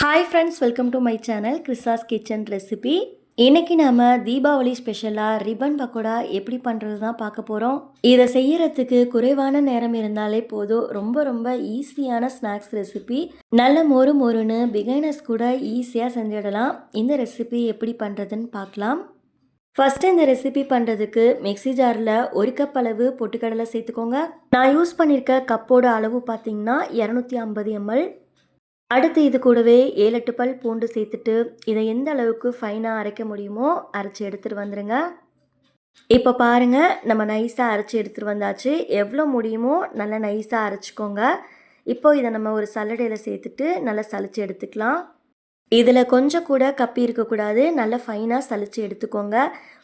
Hi friends welcome to my channel கிறிஸாஸ் kitchen recipe இன்றைக்கி நாம் தீபாவளி ஸ்பெஷலாக ரிப்பன் பக்கோடா எப்படி பண்ணுறது தான் பார்க்க போகிறோம் இதை செய்கிறதுக்கு குறைவான நேரம் இருந்தாலே போதும். ரொம்ப ரொம்ப ஈஸியான ஸ்நாக்ஸ் ரெசிபி நல்ல மொறு மொறுன்னு பிகைனர்ஸ் கூட ஈஸியாக செஞ்சிடலாம். இந்த ரெசிபி எப்படி பண்ணுறதுன்னு பார்க்கலாம். ஃபஸ்ட்டு இந்த ரெசிபி பண்ணுறதுக்கு மிக்ஸி ஜாரில் ஒரு கப் அளவு பொட்டுக்கடலை சேர்த்துக்கோங்க. நான் யூஸ் பண்ணியிருக்க கப்போட அளவு பார்த்தீங்கன்னா இரநூத்தி ஐம்பது எம்எல் அடுத்து இது கூடவே ஏழு பல் பூண்டு சேர்த்துட்டு இதை எந்த அளவுக்கு ஃபைனாக அரைக்க முடியுமோ அரைச்சி எடுத்துகிட்டு வந்துடுங்க இப்போ பாருங்கள் நம்ம நைஸாக அரைச்சி எடுத்துகிட்டு வந்தாச்சு. எவ்வளோ முடியுமோ நல்லா நைஸாக அரைச்சிக்கோங்க. இப்போ இதை நம்ம ஒரு சல்லடையில் சேர்த்துட்டு நல்லா சளிச்சு எடுத்துக்கலாம். இதில் கொஞ்சம் கூட கப்பி இருக்கக்கூடாது நல்லா ஃபைனாக சளிச்சு எடுத்துக்கோங்க.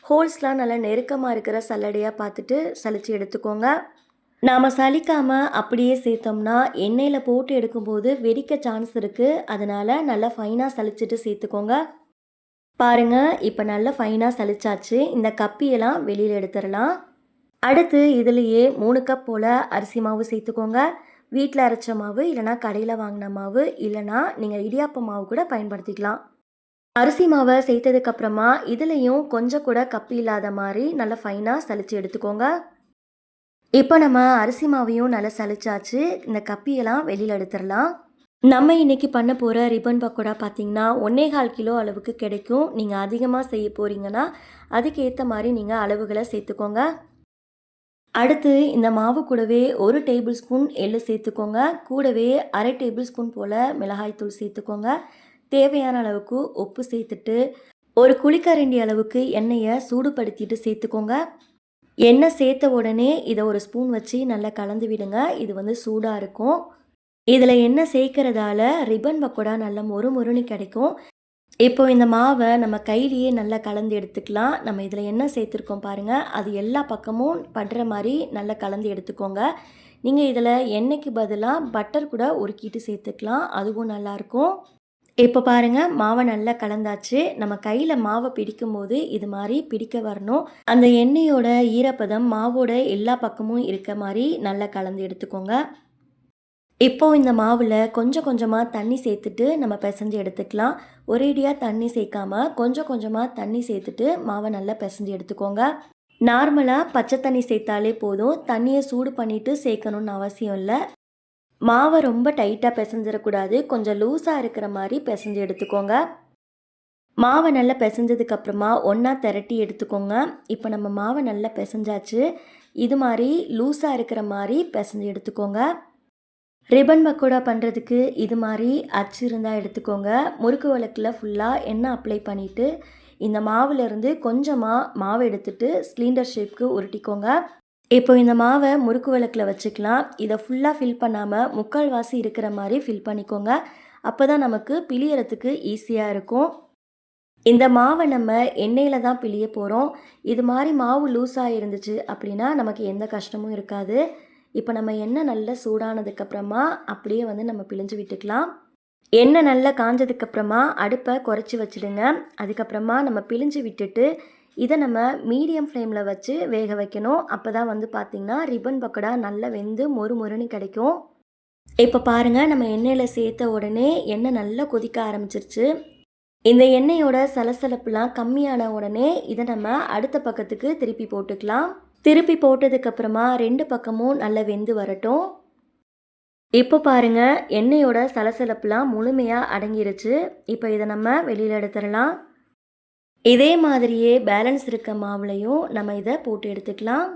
ஹோல்ஸ்லாம் நல்லா நெருக்கமாக இருக்கிற சல்லடையாக பார்த்துட்டு சளிச்சு எடுத்துக்கோங்க. நாம் சலிக்காமல் அப்படியே சேர்த்தோம்னா எண்ணெயில் போட்டு எடுக்கும்போது வெடிக்க சான்ஸ் இருக்குது அதனால் நல்லா ஃபைனாக சலிச்சிட்டு சேர்த்துக்கோங்க. பாருங்கள் இப்போ நல்லா ஃபைனாக சலிச்சாச்சு இந்த கப்பியெல்லாம் வெளியில் எடுத்துடலாம். அடுத்து இதுலேயே மூணு கப் போல் அரிசி மாவு சேர்த்துக்கோங்க. வீட்டில் அரைச்ச மாவு இல்லைனா கடையில் வாங்கின மாவு இல்லைனா நீங்கள் இடியாப்ப மாவு கூட பயன்படுத்திக்கலாம். அரிசி மாவை சேர்த்ததுக்கப்புறமா இதுலேயும் கொஞ்சம் கூட கப்பி இல்லாத மாதிரி நல்லா ஃபைனாக சலித்து எடுத்துக்கோங்க. இப்போ நம்ம அரிசி மாவையும் நல்லா சளிச்சாச்சு. இந்த கப்பியெல்லாம் வெளியில் எடுத்துடலாம். நம்ம இன்னைக்கு பண்ண போகிற ரிப்பன் பக்கோடா பார்த்தீங்கன்னா ஒன்னே கால் கிலோ அளவுக்கு கிடைக்கும். நீங்கள் அதிகமாக செய்ய போகிறீங்கன்னா அதுக்கேற்ற மாதிரி நீங்கள் அளவுகளை சேர்த்துக்கோங்க. அடுத்து இந்த மாவு கூடவே ஒரு டேபிள் ஸ்பூன் எள்ளு சேர்த்துக்கோங்க. கூடவே அரை டேபிள் ஸ்பூன் போல் மிளகாய்த்தூள் சேர்த்துக்கோங்க. தேவையான அளவுக்கு உப்பு சேர்த்துட்டு ஒரு குளிக்கரண்டி அளவுக்கு எண்ணெயை சூடுபடுத்திட்டு சேர்த்துக்கோங்க. எண்ணெய் சேர்த்த உடனே இதை ஒரு ஸ்பூன் வச்சு நல்லா கலந்து விடுங்க. இது வந்து சூடாக இருக்கும். இதில் எண்ணெய் சேர்க்கறதால ரிப்பன் பக்கோடா நல்லா மொறு மொறுன்னு கிடைக்கும். இப்போ இந்த மாவை நம்ம கையிலேயே நல்லா கலந்து எடுத்துக்கலாம். நம்ம இதில் என்ன சேர்த்துருக்கோம் பாருங்கள் அது எல்லா பக்கமும் படுற மாதிரி நல்லா கலந்து எடுத்துக்கோங்க. நீங்கள் இதில் எண்ணெய்க்கு பதிலாக பட்டர் கூட உருக்கிட்டு சேர்த்துக்கலாம். அதுவும் நல்லாயிருக்கும் இப்போ பாருங்கள் மாவை நல்லா கலந்தாச்சு. நம்ம கையில் மாவை பிடிக்கும்போது இது மாதிரி பிடிக்க வரணும். அந்த எண்ணெயோட ஈரப்பதம் மாவோட எல்லா பக்கமும் இருக்க மாதிரி நல்லா கலந்து எடுத்துக்கோங்க. இப்போ இந்த மாவில் கொஞ்சம் கொஞ்சமாக தண்ணி சேர்த்துட்டு நம்ம பிசைஞ்சு எடுத்துக்கலாம். ஒரேடியாக தண்ணி சேர்க்காமல் கொஞ்சம் கொஞ்சமாக தண்ணி சேர்த்துட்டு மாவை நல்லா பிசைஞ்சு எடுத்துக்கோங்க. நார்மலாக பச்சை தண்ணி சேர்த்தாலே போதும். தண்ணியை சூடு பண்ணிவிட்டு சேர்க்கணுன்னு அவசியம் இல்லை. மாவை ரொம்ப டைட்டாக பிசைஞ்சிடக்கூடாது கொஞ்சம் லூஸாக இருக்கிற மாதிரி பிசைஞ்சு எடுத்துக்கோங்க. மாவை நல்லா பிசைஞ்சதுக்கப்புறமா ஒன்றா திரட்டி எடுத்துக்கோங்க. இப்போ நம்ம மாவை நல்லா பிசைஞ்சாச்சு. இது மாதிரி லூஸாக இருக்கிற மாதிரி பிசைஞ்சு எடுத்துக்கோங்க. ரிப்பன் பக்கோடா பண்ணுறதுக்கு இது மாதிரி அச்சு இருந்தால் எடுத்துக்கோங்க. முறுக்கு விளக்கில் ஃபுல்லாக எண்ணெய் அப்ளை பண்ணிவிட்டு இந்த மாவுலேருந்து கொஞ்சமாக மாவு எடுத்துட்டு சிலிண்டர் ஷேப்க்கு உருட்டிக்கோங்க. இப்போ இந்த மாவை முறுக்கு விளக்கில் வச்சுக்கலாம். இதை ஃபுல்லாக ஃபில் பண்ணாமல் முக்கால்வாசி இருக்கிற மாதிரி ஃபில் பண்ணிக்கோங்க. அப்போ தான் நமக்கு பிழியறதுக்கு ஈஸியாக இருக்கும். இந்த மாவை நம்ம எண்ணெயில் தான் பிழிய போகிறோம் இது மாதிரி மாவு லூஸாக இருந்துச்சு அப்படின்னா நமக்கு எந்த கஷ்டமும் இருக்காது. இப்போ நம்ம எண்ணெய் நல்லா சூடானதுக்கப்புறமா அப்படியே வந்து நம்ம பிழிஞ்சு விட்டுக்கலாம். எண்ணெய் நல்லா காஞ்சதுக்கப்புறமா அடுப்பை குறைச்சி வச்சுடுங்க. அதுக்கப்புறமா நம்ம பிழிஞ்சு விட்டுட்டு இதை நம்ம மீடியம் ஃப்ளேமில் வச்சு வேக வைக்கணும். அப்போ தான் வந்து பார்த்திங்கன்னா ரிப்பன் பக்கோடா நல்லா வெந்து மொறு மொறுன்னு கிடைக்கும். இப்போ பாருங்கள் நம்ம எண்ணெயில் சேர்த்த உடனே எண்ணெய் நல்லா கொதிக்க ஆரம்பிச்சிருச்சு. இந்த எண்ணெயோட சலசலப்புலாம் கம்மியான உடனே இதை நம்ம அடுத்த பக்கத்துக்கு திருப்பி போட்டுக்கலாம். திருப்பி போட்டதுக்கப்புறமா ரெண்டு பக்கமும் நல்லா வெந்து வரட்டும். இப்போ பாருங்கள் எண்ணெயோட சலசலப்புலாம் முழுமையாக அடங்கிருச்சு. இப்போ இதை நம்ம வெளியில் எடுத்துடலாம். இதே மாதிரியே பேலன்ஸ் இருக்க மாவுலையும் நம்ம இதை போட்டு எடுத்துக்கலாம்.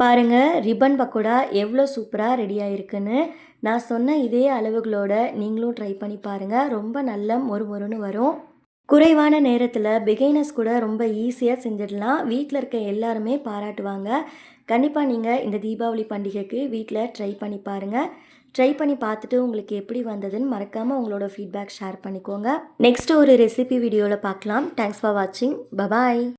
பாருங்கள் ரிப்பன் பக்கோடா எவ்வளோ சூப்பராக ரெடி ஆகிருக்குன்னு நான் சொன்ன இதே அளவுகளோட நீங்களும் ட்ரை பண்ணி பாருங்கள் ரொம்ப நல்ல மொறு மொறுன்னு வரும். குறைவான நேரத்தில் பிகைனர்ஸ் கூட ரொம்ப ஈஸியாக செஞ்சிடலாம். வீட்டில் இருக்க எல்லாருமே பாராட்டுவாங்க. கண்டிப்பாக நீங்கள் இந்த தீபாவளி பண்டிகைக்கு வீட்டில் ட்ரை பண்ணி பாருங்கள் ட்ரை பண்ணி பார்த்துட்டு உங்களுக்கு எப்படி வந்ததுன்னு மறக்காமல் உங்களோட ஃபீட்பேக் ஷேர் பண்ணிக்கோங்க. நெக்ஸ்ட் ஒரு ரெசிபி வீடியோவில் பார்க்கலாம். தேங்க்ஸ் ஃபார் வாட்சிங் பபாய்